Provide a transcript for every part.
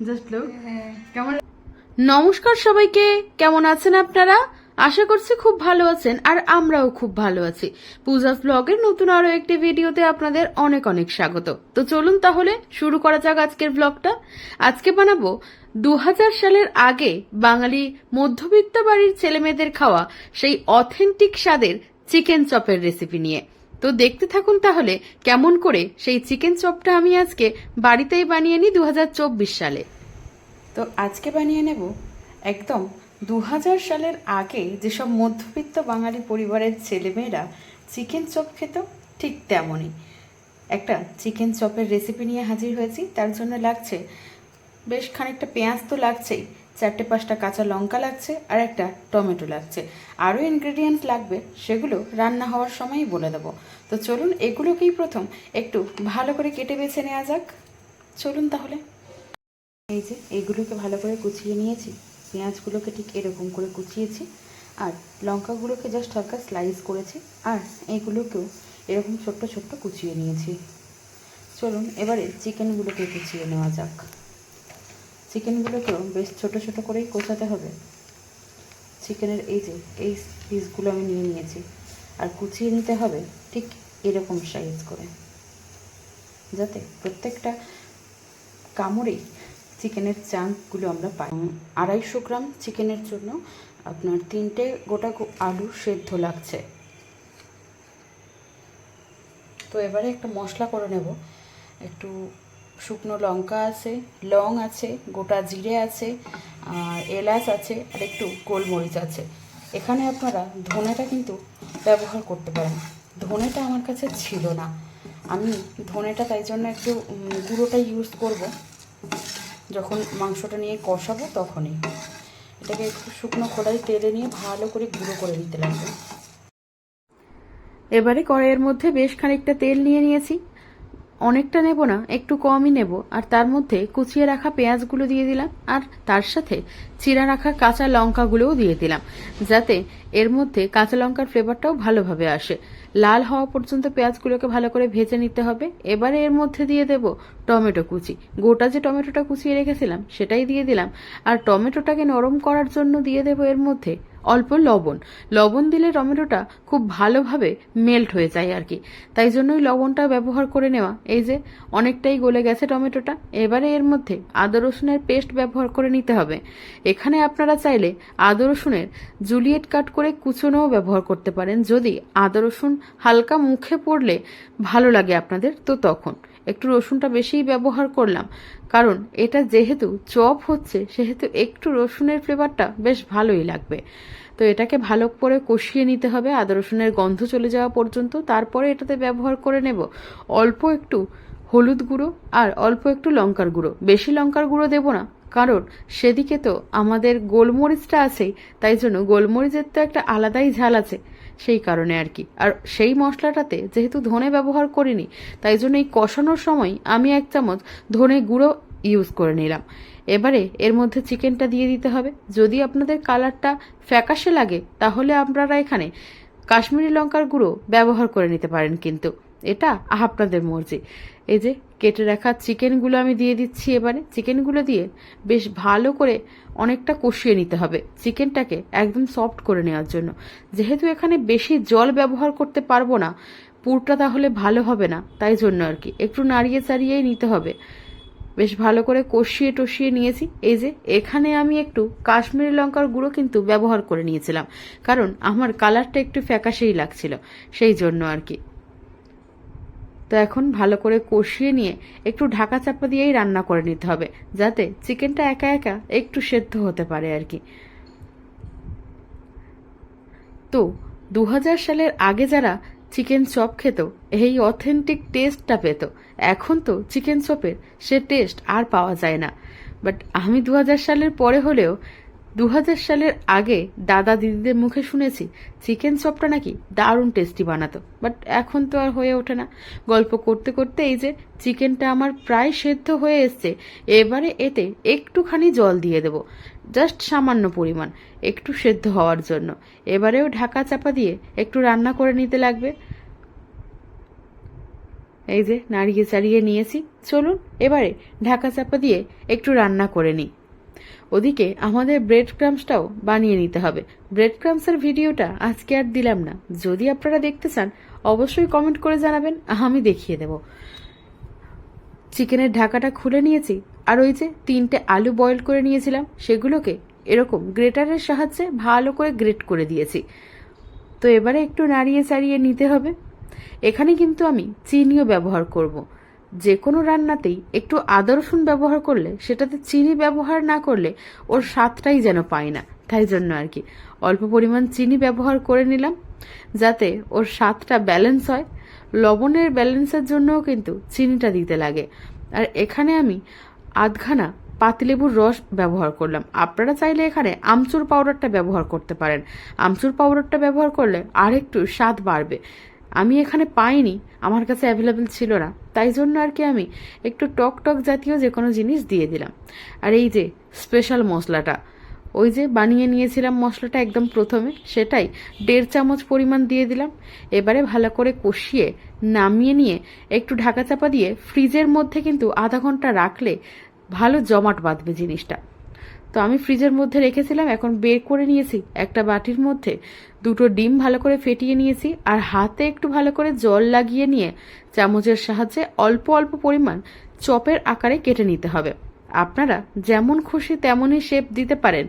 Just কেমন নমস্কার সবাইকে। কেমন আছেন আপনারা? আশা করছি খুব ভালো আছেন আর আমরাও খুব ভালো আছি। পূজাস ব্লগের নতুন আরও একটি ভিডিওতে আপনাদের অনেক অনেক স্বাগত। তো চলুন তাহলে শুরু করা যাক আজকের ব্লগটা আজকে বানাবো দু হাজার সালের আগে বাঙালি মধ্যবিত্ত বাড়ির ছেলেমেয়েদের খাওয়া সেই অথেন্টিক স্বাদের চিকেন চপের রেসিপি নিয়ে। তো দেখতে থাকুন তাহলে কেমন করে সেই চিকেন চপটা আমি আজকে বাড়িতেই বানিয়ে নিই দু হাজার চব্বিশ সালে। তো আজকে বানিয়ে নেব একদম দু হাজার সালের আগে যেসব মধ্যবিত্ত বাঙালি পরিবারের ছেলেমেয়েরা চিকেন চপ খেত, ঠিক তেমনই। একটা চিকেন চপের রেসিপি নিয়ে হাজির হয়েছি, তার জন্য লাগছে বেশ খানিকটা পেঁয়াজ তো লাগছেই। চারটে পাঁচটা কাঁচা লঙ্কা লাগছে আর একটা টমেটো লাগছে। আরও ইনগ্রেডিয়েন্টস লাগবে, সেগুলো রান্না হওয়ার সময়ই বলে দেবো। তো চলুন, এগুলোকেই প্রথম একটু ভালো করে কেটে বেছে নেওয়া যাক। চলুন তাহলে। এই যে, এগুলোকে ভালো করে কুচিয়ে নিয়েছি। পেঁয়াজগুলোকে ঠিক এরকম করে কুচিয়েছি। আর লঙ্কাগুলোকে জাস্ট হালকা স্লাইস করেছি। আর এইগুলোকেও এরকম ছোট্ট ছোট্ট কুচিয়ে নিয়েছি। চলুন, এবারে চিকেনগুলোকে কুচিয়ে নেওয়া যাক। চিকেনগুলোকেও বেশ ছোট ছোট করেই কোচাতে হবে। চিকেনের এই যে, এই পিসগুলো আমি নিয়ে নিয়েছি। আর কুচিয়ে নিতে হবে ঠিক এরকম সাইজ করে। যাতে প্রত্যেকটা কামড়েই চিকেনের চাঙ্কগুলো আমরা পাই। আড়াইশো গ্রাম চিকেনের জন্য আপনার তিনটে গোটা আলু সেদ্ধ লাগছে। তো এবারে একটা মশলা করে নেব। একটু শুকনো লঙ্কা আছে, লং আছে, গোটা জিরে আছে, আর এলাচ আছে, আর একটু গোলমরিচ আছে। এখানে আপনারা ধনেটা কিন্তু ব্যবহার করতে পারেন। ধনেটা আমার কাছে ছিল না। আমি ধনেটা তাই জন্য একটু গুঁড়োটা ইউজ করব। যখন মাংসটা নিয়ে কষাবো তখনই। এটাকে একটু শুকনো খোলাই তেলে নিয়ে ভালো করে গুঁড়ো করে নিতে লাগবে। এবারে কড়াইয়ের মধ্যে বেশ খানিকটা তেল নিয়ে নিয়েছি। অনেকটা নেব না, একটু কমই নেব। আর তার মধ্যে কুচিয়ে রাখা পেঁয়াজগুলো দিয়ে দিলাম, আর তার সাথে চিরা রাখা কাঁচা লঙ্কাগুলোও দিয়ে দিলাম, যাতে এর মধ্যে কাঁচা লঙ্কার ফ্লেভারটাও ভালোভাবে আসে। লাল হওয়া পর্যন্ত পেঁয়াজগুলোকে ভালো করে ভেজে নিতে হবে। এবারে এর মধ্যে দিয়ে দেব টমেটো কুচি। গোটা যে টমেটোটা কুচিয়ে রেখেছিলাম, সেটাই দিয়ে দিলাম। আর টমেটোটাকে নরম করার জন্য দিয়ে দেব এর মধ্যে অল্প লবণ। লবণ দিলে টমেটোটা খুব ভালোভাবে মেল্ট হয়ে যায় আর কি। তাই জন্যই লবণটা ব্যবহার করে নেওয়া। এই যে, অনেকটাই গলে গেছে টমেটোটা। এবারে এর মধ্যে আদা রসুনের পেস্ট ব্যবহার করে নিতে হবে। এখানে আপনারা চাইলে আদা রসুনের জুলিয়েট কাট করে কুচোনোও ব্যবহার করতে পারেন। যদি আদা রসুন হালকা মুখে পড়লে ভালো লাগে আপনাদের, তো তখন। একটু রসুনটা বেশিই ব্যবহার করলাম। কারণ এটা যেহেতু চপ হচ্ছে, সেহেতু একটু রসুনের ফ্লেভারটা বেশ ভালোই লাগবে। তো এটাকে ভালো করে কষিয়ে নিতে হবে, আদা রসুনের গন্ধ চলে যাওয়া পর্যন্ত। তারপরে এটাতে ব্যবহার করে নেব অল্প একটু হলুদ গুঁড়ো আর অল্প একটু লঙ্কার গুঁড়ো। বেশি লঙ্কার গুঁড়ো দেবো না, কারণ সেদিকে তো আমাদের গোলমরিচটা আছেই, তাই জন্য গোলমরিচের তো একটা আলাদাই ঝাল আছে। সেই কারণে আর কি। আর সেই মশলাটাতে যেহেতু ধনে ব্যবহার করিনি, তাই জন্য এই কষানোর সময় আমি এক চামচ ধনে গুঁড়ো ইউজ করে নিলাম। এবারে এর মধ্যে চিকেনটা দিয়ে দিতে হবে। যদি আপনাদের কালারটা ফ্যাকাশে লাগে, তাহলে আপনারা এখানে কাশ্মীরি লঙ্কার গুঁড়ো ব্যবহার করে নিতে পারেন কিন্তু। এটা আপনাদের মর্জি। এই যে কেটে রাখা চিকেনগুলো আমি দিয়ে দিচ্ছি এবারে। চিকেনগুলো দিয়ে বেশ ভালো করে অনেকটা কষিয়ে নিতে হবে চিকেনটাকে একদম সফট করে নেওয়ার জন্য। যেহেতু এখানে বেশি জল ব্যবহার করতে পারব না, পুরটা তাহলে ভালো হবে না, তাই জন্য আর কি। একটু নাড়িয়ে চাড়িয়েই নিতে হবে। বেশ ভালো করে কষিয়ে টষিয়ে নিয়েছি। এই যে এখানে আমি একটু কাশ্মীরি লঙ্কার গুঁড়ো কিন্তু ব্যবহার করে নিয়েছিলাম। কারণ আমার কালারটা একটু ফ্যাকাশেই লাগছিল, সেই জন্য আর কি। তো এখন ভালো করে কষিয়ে নিয়ে একটু ঢাকা চাপা দিয়েই রান্না করে নিতে হবে, যাতে চিকেনটা একা একা একটু সেদ্ধ হতে পারে আর কি। তো দু হাজার সালের আগে যারা চিকেন চপ খেত, এই অথেন্টিক টেস্টটা পেত। এখন তো চিকেন চপের সে টেস্ট আর পাওয়া যায় না। বাট আমি দু হাজার সালের পরে হলেও দু হাজার সালের আগে দাদা দিদিদের মুখে শুনেছি, চিকেন চপটা নাকি দারুণ টেস্টি বানাতো। বাট এখন তো আর হয়ে ওঠে না। গল্প করতে করতে এই যে চিকেনটা আমার প্রায় সেদ্ধ হয়ে এসছে, এবারে এতে একটুখানি জল দিয়ে দেব। জাস্ট সামান্য পরিমাণ, একটু সেদ্ধ হওয়ার জন্য। এবারেও ঢাকা চাপা দিয়ে একটু রান্না করে নিতে লাগবে। এই যে, নাড়িয়ে চাড়িয়ে নিয়েছি। চলুন, এবারে ঢাকা চাপা দিয়ে একটু রান্না করে নিই। ওদিকে আমাদের ব্রেড ক্রামসটাও বানিয়ে নিতে হবে। ব্রেড ক্রামসের ভিডিওটা আজকে আর দিলাম না। যদি আপনারা দেখতে চান, অবশ্যই কমেন্ট করে জানাবেন, আমি দেখিয়ে দেব। চিকেনের ঢাকাটা খুলে নিয়েছি, আর ওই যে তিনটে আলু বয়েল করে নিয়েছিলাম, সেগুলোকে এরকম গ্রেটারের সাহায্যে ভালো করে গ্রেট করে দিয়েছি। তো এবারে একটু নাড়িয়ে চাড়িয়ে নিতে হবে। এখানে কিন্তু আমি চিনিও ব্যবহার করব। যে কোনো রান্নাতেই একটু আদা রসুন ব্যবহার করলে সেটাতে চিনি ব্যবহার না করলে ওর স্বাদটাই যেন পায় না। তাই জন্য আর কি। অল্প পরিমাণ চিনি ব্যবহার করে নিলাম, যাতে ওর স্বাদটা ব্যালেন্স হয়। লবণের ব্যালেন্সের জন্যও কিন্তু চিনিটা দিতে লাগে। আর এখানে আমি আধখানা পাতিলেবুর রস ব্যবহার করলাম। আপনারা চাইলে এখানে আমচুর পাউডারটা ব্যবহার করতে পারেন। আমচুর পাউডারটা ব্যবহার করলে আরেকটু স্বাদ বাড়বে। আমি এখানে পাইনি, আমার কাছে অ্যাভেলেবেল ছিল না। তাই জন্য আর কি আমি একটু টক টক জাতীয় যে কোনো জিনিস দিয়ে দিলাম। আর এই যে স্পেশাল মশলাটা, ওই যে বানিয়ে নিয়েছিলাম মশলাটা একদম প্রথমে, সেটাই দেড় চামচ পরিমাণ দিয়ে দিলাম। এবারে ভালো করে কষিয়ে, নামিয়ে নিয়ে একটু ঢাকা চাপা দিয়ে ফ্রিজের মধ্যে কিন্তু আধা ঘণ্টা রাখলে ভালো জমাট বাঁধবে জিনিসটা। তো আমি ফ্রিজের মধ্যে রেখেছিলাম, এখন বের করে নিয়েছি। একটা বাটির মধ্যে দুটো ডিম ভালো করে ফেটিয়ে নিয়েছি আর হাতে একটু ভালো করে জল লাগিয়ে নিয়ে চামচের সাহায্যে অল্প অল্প পরিমাণ চপের আকারে কেটে নিতে হবে। আপনারা যেমন খুশি তেমনই শেপ দিতে পারেন।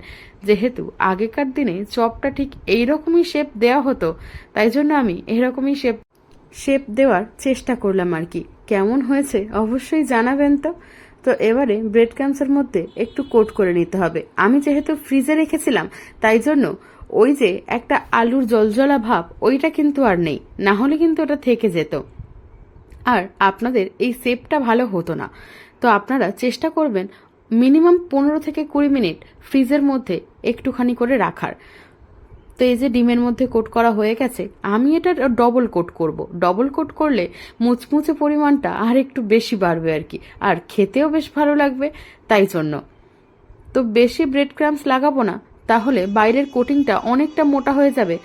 যেহেতু আগেকার দিনে চপটা ঠিক এইরকমই শেপ দেওয়া হতো, তাই জন্য আমি এরকমই শেপ শেপ দেওয়ার চেষ্টা করলাম আর কি। কেমন হয়েছে অবশ্যই জানাবেন তো। তো এবারে ব্রেড ক্রামসের মধ্যে একটু কোট করে নিতে হবে। আমি যেহেতু ফ্রিজে রেখেছিলাম, তাই জন্য ওই যে একটা আলুর জলজলা ভাব, ওইটা কিন্তু আর নেই। না হলে কিন্তু ওটা থেকে যেত। আর আপনাদের এই সেপটা ভালো হতো না। তো আপনারা চেষ্টা করবেন মিনিমাম পনেরো থেকে কুড়ি মিনিট ফ্রিজের মধ্যে একটুখানি করে রাখার। তো এই যে ডিমের মধ্যে কোট করা হয়ে গেছে, আমি এটা ডবল কোট করব। ডবল কোট করলে মুচমুচে পরিমাণটা আর একটু বেশি বাড়বে আর কি। আর খেতেও বেশ ভালো লাগবে, তাই জন্য। তো বেশি ব্রেড ক্রামস লাগাবো না, তাহলে বাইরের কোটিংটা অনেকটা মোটা হয়ে যাবে,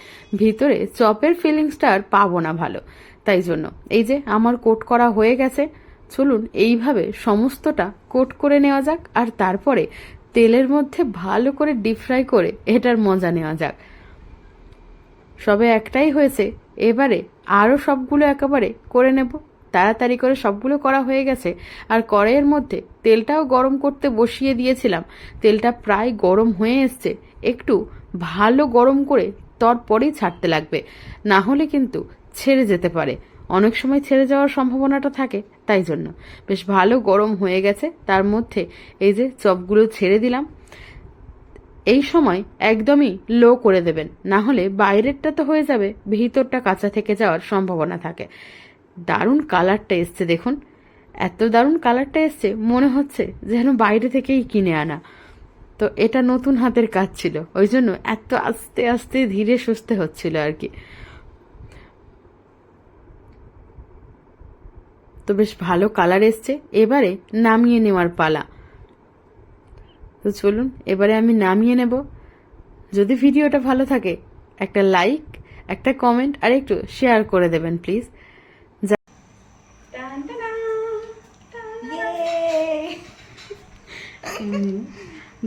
ভিতরে চপের ফিলিংসটা আর পাবো না ভালো। তাই জন্য এই যে আমার কোট করা হয়ে গেছে, চলুন এইভাবে সমস্তটা কোট করে নেওয়া যাক, আর তারপরে তেলের মধ্যে ভালো করে ডিপ ফ্রাই করে এটার মজা নেওয়া যাক। সবে একটাই হয়েছে, এবারে আরও সবগুলো একেবারে করে নেব। তাড়াতাড়ি করে সবগুলো করা হয়ে গেছে, আর কড়াইয়ের মধ্যে তেলটাও গরম করতে বসিয়ে দিয়েছিলাম। তেলটা প্রায় গরম হয়ে এসছে, একটু ভালো গরম করে তারপরেই ছাড়তে লাগবে, না হলে কিন্তু ছেড়ে যেতে পারে। অনেক সময় ছেড়ে যাওয়ার সম্ভাবনাটা থাকে, তাই জন্য। বেশ ভালো গরম হয়ে গেছে, তার মধ্যে এই যে চপগুলো ছেড়ে দিলাম। এই সময় একদমই লো করে দেবেন। না হলে বাইরেরটা তো হয়ে যাবে, ভিতরটা কাঁচা থেকে যাওয়ার সম্ভাবনা থাকে। দারুণ কালারটা এসছে দেখুন। এত দারুণ কালারটা এসছে, মনে হচ্ছে যেন বাইরে থেকেই কিনে আনা। তো এটা নতুন হাতের কাজ ছিল, ওই জন্য এত আস্তে আস্তে ধীরে সুস্থে হচ্ছিল আর কি। তো বেশ ভালো কালার এসছে, এবারে নামিয়ে নেওয়ার পালা। তো চলুন এবারে আমি নামিয়ে নেব। যদি ভিডিওটা ভালো থাকে একটা লাইক একটা কমেন্ট আর একটু শেয়ার করে দেবেন প্লিজ।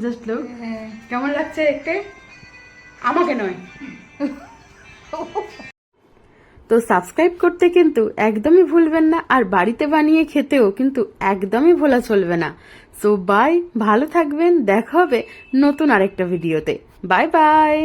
জাস্ট লুক কেমন লাগছে দেখতে? আমাকে নয়। তো সাবস্ক্রাইব করতে কিন্তু একদমই ভুলবেন না আর বাড়িতে বানিয়ে খেতেও কিন্তু একদমই ভোলা চলবে না। সো বাই ভালো থাকবেন। দেখা হবে নতুন আরেকটা ভিডিওতে। Bye bye